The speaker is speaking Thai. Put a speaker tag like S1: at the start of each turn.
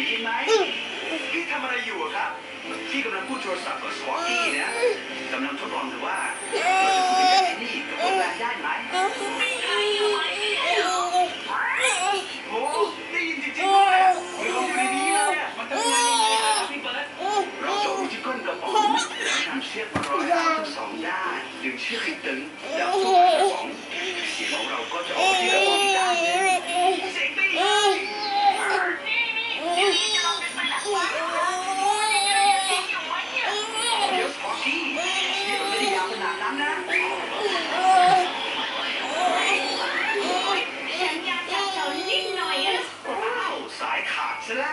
S1: ได้ยินไหม พี่ทำอะไรอยู่ครับ พี่กำลังพูดโทรศัพท์กับสวอตตี้นะกำลังทดลองดูว่าเราจะคุยกันที่นี่กับคนแรกได้ไหมโอ้ได้นจริงๆด้ยมีคนอยู่ในนี้นะมันทำงานยัไงที่เบิรเราจะเอาจิกเกิลกับป๋องนำเชือกมาร้อยทั้งสองด้านดึงเชือกให้ตึง 吃了，